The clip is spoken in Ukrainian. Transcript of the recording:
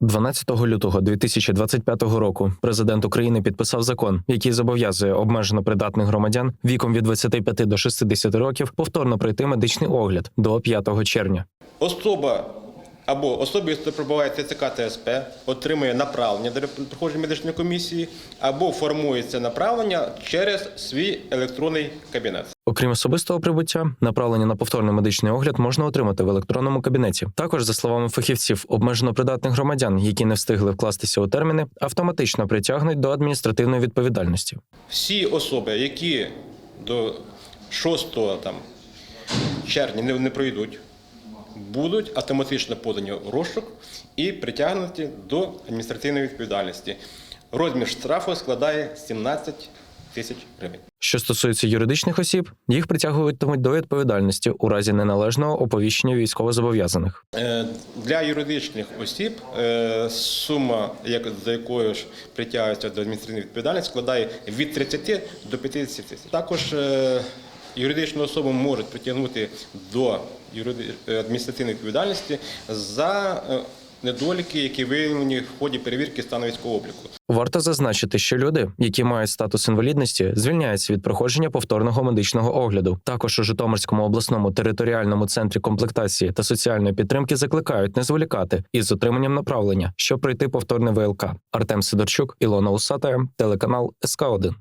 12 лютого 2025 року президент України підписав закон, який зобов'язує обмежено придатних громадян віком від 25 до 60 років повторно пройти медичний огляд до 5 червня. Особа або особисто пробуває ТЦК ТСП, отримує направлення до проходження медичної комісії, або формується направлення через свій електронний кабінет. Окрім особистого прибуття, направлення на повторний медичний огляд можна отримати в електронному кабінеті. Також, за словами фахівців, обмежено придатних громадян, які не встигли вкластися у терміни, автоматично притягнуть до адміністративної відповідальності. Всі особи, які до 6 там, червня не, не пройдуть, будуть автоматично подані в розшук і притягнуті до адміністративної відповідальності. Розмір штрафу складає 17 тисяч гривень. Що стосується юридичних осіб, їх притягуватимуть до відповідальності у разі неналежного оповіщення військовозобов'язаних. Е, Для юридичних осіб е, сума, як за якою ж притягується до адміністративної відповідальності, складає від 30 до 50 тисяч. Також е, юридичну особу можуть притягнути до е, адміністративної відповідальності за е, недоліки, які виявлені в ході перевірки стану військового обліку. Варто зазначити, що люди, які мають статус інвалідності, звільняються від проходження повторного медичного огляду. Також у Житомирському обласному територіальному центрі комплектації та соціальної підтримки закликають не зволікати із отриманням направлення, щоб пройти повторне ВЛК. Артем Сидорчук, Ілона Усатая, телеканал СК 1